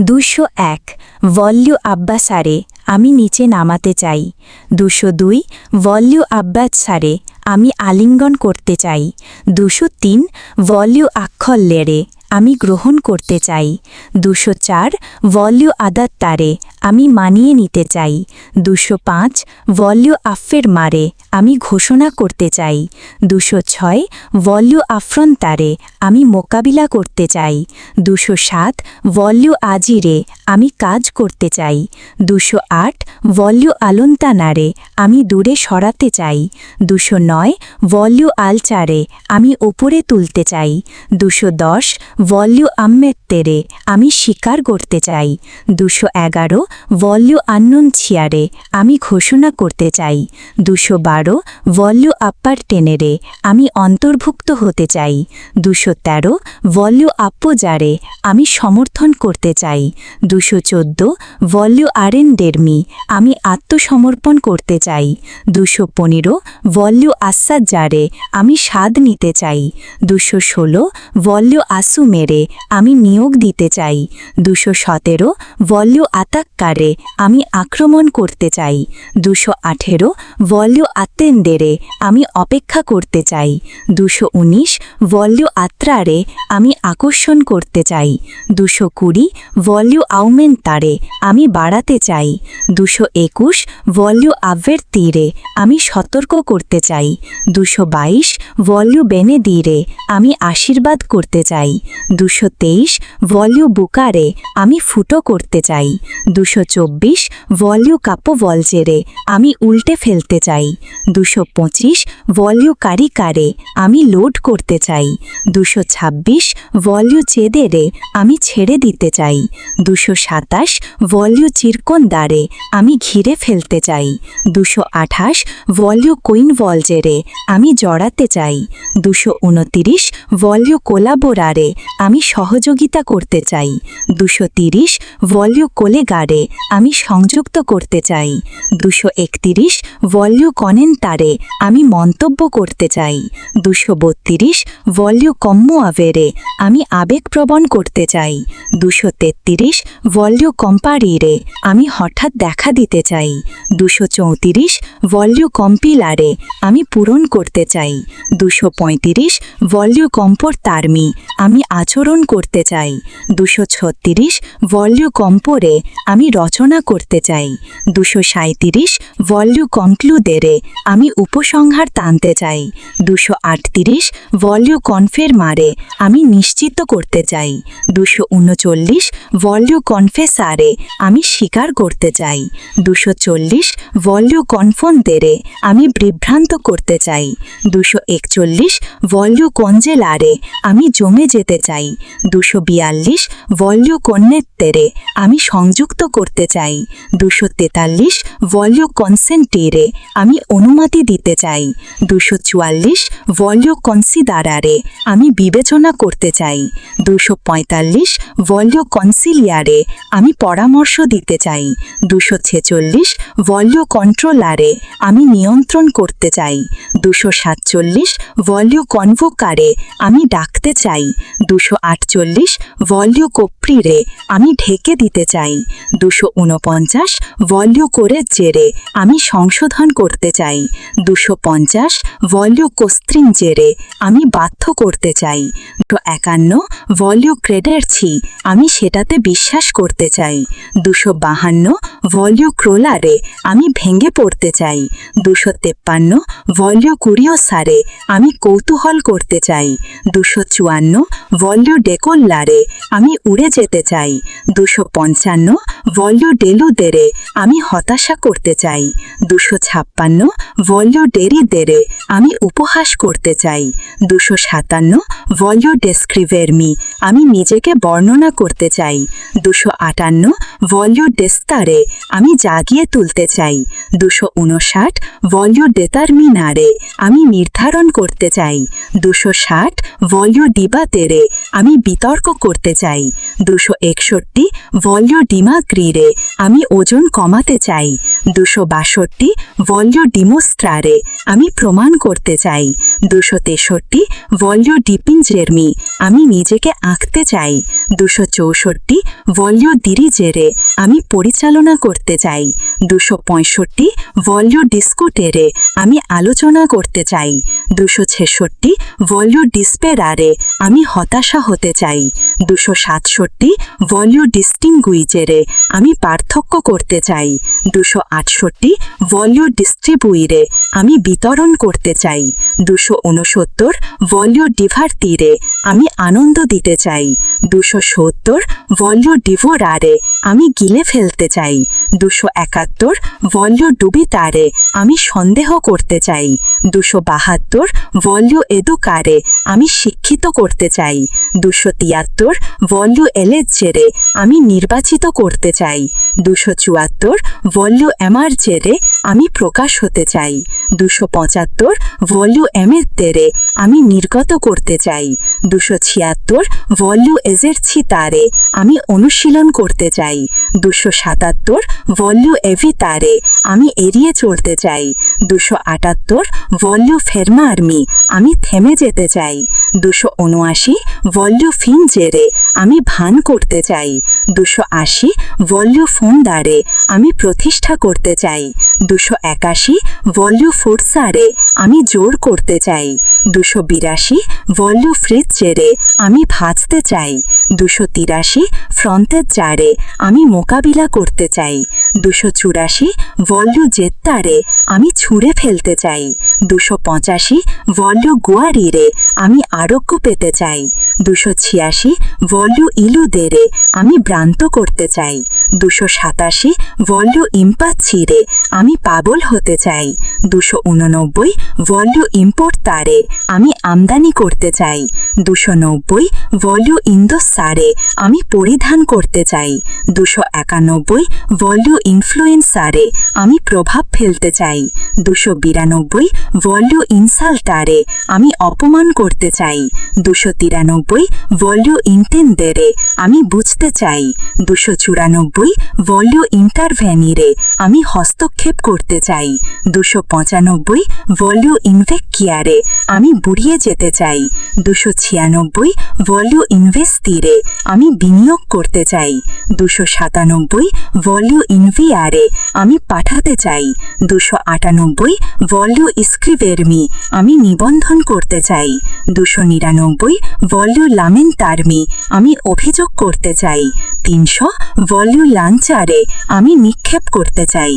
দুশো এক ভল্যু আব্বা সারে আমি নিচে নামাতে চাই। দুশো দুই ভল্যু আব্বাস সারে আমি আলিঙ্গন করতে চাই। দুশো তিন ভল্যু আক্ষর লেড়ে আমি গ্রহণ করতে চাই। দুশো চার ভলিউ আদার তারে আমি মানিয়ে নিতে চাই। দুশো পাঁচ ভলিউ আফের মারে আমি ঘোষণা করতে চাই। দুশো ছয় ভলিউ আফরন তারে আমি মোকাবিলা করতে চাই। দুশো সাত ভলিউ আজিরে আমি কাজ করতে চাই। দুশো আট ভল্যু আলন্তানারে আমি দূরে সরাতে চাই। দুশো নয় ভল্যু আলচারে আমি ওপরে তুলতে চাই। দুশো দশ ভল্যু আম্মেত্তেরে আমি স্বীকার করতে চাই। দুশো এগারো ভল্যু আন্নন ছিয়ারে আমি ঘোষণা করতে চাই। দুশো বারো ভল্যু আপ্পার টেনেরে আমি অন্তর্ভুক্ত হতে চাই। দুশো তেরো ভল্যু আপ্পজারে আমি সমর্থন করতে চাই। দুশো চোদ্দ ভল্যু আরেন ডেরমি আমি আত্মসমর্পণ করতে চাই। দুশো পনেরো ভল্যু আসাজ্জারে আমি স্বাদ নিতে চাই। দুশো ষোলো ভলিউ আসু মেরে আমি নিয়োগ দিতে চাই। দুশো সতেরো ভল্যু আতাক্কারে আমি আক্রমণ করতে চাই। দুশো আঠেরো ভল্যু আত্মেন্দেরে আমি অপেক্ষা করতে চাই। দুশো উনিশ ভল্যু আত্রারে আমি আকর্ষণ করতে চাই। দুশো কুড়ি ভলিউ আউমেন তারে, আমি বাড়াতে চাই। দুশো একুশ ভলিউ আভের তীরে, আমি সতর্ক করতে চাই। দুশো বাইশ ভল্যু বেনে দিরে, আমি আশীর্বাদ করতে চাই। দুশো তেইশ ভলিউ বুকারে, আমি ফুটো করতে চাই। দুশো চব্বিশ ভলিউ কাপো ভলজেরে আমি উল্টে ফেলতে চাই। দুশো পঁচিশ ভল্যু কারিকারে আমি লোড করতে চাই। দুশো ছাব্বিশ ভল্যু চেদেরে আমি ছেড়ে দিতে চাই। দুশো সাতাশ ভলিউ চিরকন দ্বারে আমি ঘিরে ফেলতে চাই। দুশো আঠাশ ভলিউ কুইন ভলজেরে আমি জড়াতে চাই। দুশো উনতিরিশ ভলিউ কোলাবোরারে আমি সহযোগিতা করতে চাই। দুশো তিরিশ ভল্যু কোলেগারে আমি সংযুক্ত করতে চাই। দুশো একতিরিশ ভল্যু কনেন্তারে আমি মন্তব্য করতে চাই। দুশো বত্রিশ ভলিউ কম্মু আভেরে আমি আবেগপ্রবণ করতে চাই। দুশো তেত্রিশ ভল্যু কম্পারিরে আমি হঠাৎ দেখা দিতে চাই। দুশো চৌত্রিশ ভলিউ কম্পিলারে আমি পূরণ করতে চাই। দুশো পঁয়ত্রিশ ভল্যু কম্পোর তার্মি আমি আচরণ করতে চাই। দুশো ছত্রিশ ভল্যু কম্পোরে আমি রচনা করতে চাই। দুশো সাঁত্রিশ ভল্যু কনক্লুদেরে আমি উপসংহার টানতে চাই। দুশো আটত্রিশ ভলিউ কনফের মারে আমি নিশ্চিত করতে চাই। দুশো উনচল্লিশ ভল্যু কনফেসারে আমি স্বীকার করতে চাই। দুশো চল্লিশ ভল্যু কনফন্দেরে আমি বিভ্রান্ত করতে চাই। দুশো একচল্লিশ ভল্যু কঞ্জেলারে আমি জমে যেতে চাই। দুশো বিয়াল্লিশ ভল্যু কন্যেত্তেরে আমি সংযুক্ত করতে চাই। দুশো তেতাল্লিশ ভলিউ কনসেন্টেরে আমি অনুমতি দিতে চাই। দুশো চুয়াল্লিশ ভল্যু কনসিদারারে আমি বিবেচনা করতে চাই। দুশো পঁয়তাল্লিশ ভলিউ কনসিলিয়ারে আমি পরামর্শ দিতে চাই। দুশো ছেচল্লিশ ভলিউ কন্ট্রোলারে আমি নিয়ন্ত্রণ করতে চাই। দুশো সাতচল্লিশ ভল্যু কনভোকারে আমি ডাকতে চাই। দুশো আটচল্লিশ ভল্যু কোপ্রিরে আমি ঢেকে দিতে চাই। দুশো উনপঞ্চাশ ভল্যু করে জেরে আমি সংশোধন করতে চাই। দুশো পঞ্চাশ ভল্যু কোস্ত্রিং জেরে আমি বাধ্য করতে চাই। দুশো একান্ন ভল্যু ক্রেডেরছি আমি সেটাতে বিশ্বাস করতে চাই। দুশো বাহান্ন ভল্যু ক্রোলারে আমি ভেঙে পড়তে চাই। দুশো তেপ্পান্ন ভলিউ কুড়িও সারে আমি কৌতূহল করতে চাই। দুশো চুয়ান্ন ভল্যু ডেকোল্লারে আমি উড়ে যেতে চাই। দুশো পঞ্চান্ন ভল্যু ডেলুদেরে আমি হতাশা করতে চাই। দুশো ছাপ্পান্ন ভল্যু ডেরিদেরে আমি উপহাস করতে চাই। দুশো সাতান্ন ভল্যু ডেসক্রিভেরমি আমি নিজেকে বর্ণনা করতে চাই। দুশো আটান্ন ভলিউ ডেস্তারে আমি জাগিয়ে তুলতে চাই। দুশো উনষাট ভলিউ ডেটারমিনারে আমি নির্ধারণ করতে চাই। দুশো ষাট ভলিউ ডিবাতেরে আমি বিতর্ক করতে চাই। দুশো একষট্টি ভলিউ ডিমাগ্রিরে আমি ওজন কমাতে চাই। দুশো বাষট্টি ভলিউ ডিমোস্ট্রারে আমি প্রমাণ করতে চাই। দুশো তেষট্টি ভলিউ ডিপিঞ্জেরমি আমি নিজেকে আঁকতে চাই। দুশো চৌষট্টি ভলিউ দিরিজেরে আমি পরিচালনা করতে চাই। দুশো পঁয়ষট্টি ভলিউ ডিস্কুটেরে আমি আলোচনা করতে চাই। দুশো ছেষট্টি ভলিউ ডিসপেরারে আমি হতাশা হতে চাই। দুশো সাতষট্টি ভলিউ ডিস্টিংগুইজেরে আমি পার্থক্য করতে চাই। দুশো আটষট্টি ভলিউ ডিস্ট্রিবুইরে, আমি বিতরণ করতে চাই। দুশো উনসত্তর ভলিউ তীরে আমি আনন্দ দিতে চাই। দুশো সত্তর ভলিউ ডিভোরারে আমি গিলে ফেলতে চাই। দুশো একাত্তর ভলিউ ডুবিতারে আমি সন্দেহ করতে চাই। দুশো বাহাত্তর ভলিউ এদুকারে আমি শিক্ষিত করতে চাই। দুশো তিয়াত্তর ভলিউ এলেজেরে আমি নির্বাচিত করতে চাই। দুশো চুয়াত্তর ভলিউ এমার্জেরে আমি প্রকাশ হতে চাই। দুশো পঁচাত্তর ভলিউ এমেত্তেরে আমি নির্গত করতে চাই। দুশো ছিয়াত্তর ভলিউ এজেরছিতারে আমি অনুশীলন করতে চাই। দুশো সাতাত্তর ভলিউ এভি তারে আমি এড়িয়ে চলতে চাই। দুশো আটাত্তর ভলিউ ফেরমার্মি আমি থেমে যেতে চাই। দুশো উনআশি ভলিউ ফিনজেরে আমি ভান করতে চাই। দুশো আশি ভলিউ ফোনদারে আমি প্রতিষ্ঠা করতে চাই। দুশো একাশি ভলিউ ফোরসারে আমি জোর করতে চাই। দুশো বিরাশি ভলিউ ফ্রিজেরে আমি ভাজতে চাই। দুশো তিরাশি ফ্রন্টের জারে আমি মোকাবিলা করতে চাই। দুশো চুরাশি ভলিউ জেত্তারে আমি ছুঁড়ে ফেলতে চাই। দুশো পঁচাশি ভলিউ গুয়ারিরে আমি আরোগ্য পেতে চাই। দুশো ছিয়াশি ভলিউ ইলুদেরে আমি ভ্রান্ত করতে চাই। দুশো সাতাশি ভলিউ ইম্পাচ্ছিরে আমি পাগল হতে চাই। দুশো উননব্বই ভলিউ ইম্পোর্ট তারে আমি আমদানি করতে চাই। দুশো নব্বই ভলিউ ইন্দোসারে আমি পরিধান করতে চাই। দুশো একানব্বই ভলিউ ইনফ্লুয়েন্সারে আমি প্রভাব ফেলতে চাই। দুশো বিরানব্বই ভলিউ ইনসাল্টারে আমি অপমান করতে চাই। দুশো তিরানব্বই ভলিউ ইন্টেন্দেরে আমি বুঝতে চাই। দুশো চুরানব্বই ভলিউ ইন্টারভ্যানিরে আমি হস্তক্ষেপ করতে চাই। দুশো পঁচানব্বই ভলিউ ইনভেকিয়ারে আমি বুড়িয়ে যেতে চাই। দুশো ছিয়ানব্বই ভলিউ ইনভেস্তিরে আমি বিনিয়োগ করতে চাই। দুশো সাতানব্বই ভলিউ ইনভিয়ারে আমি পাঠাতে চাই। দুশো আটানব্বই ভলিউ ইস্ক্রিভেরমি আমি নিবন্ধন করতে চাই। দুশো নিরানব্বই ভলিউ লামেন তারমি আমি অভিযোগ করতে চাই। তিনশো ভলিউ লাঞ্চারে আমি নিক্ষেপ করতে চাই।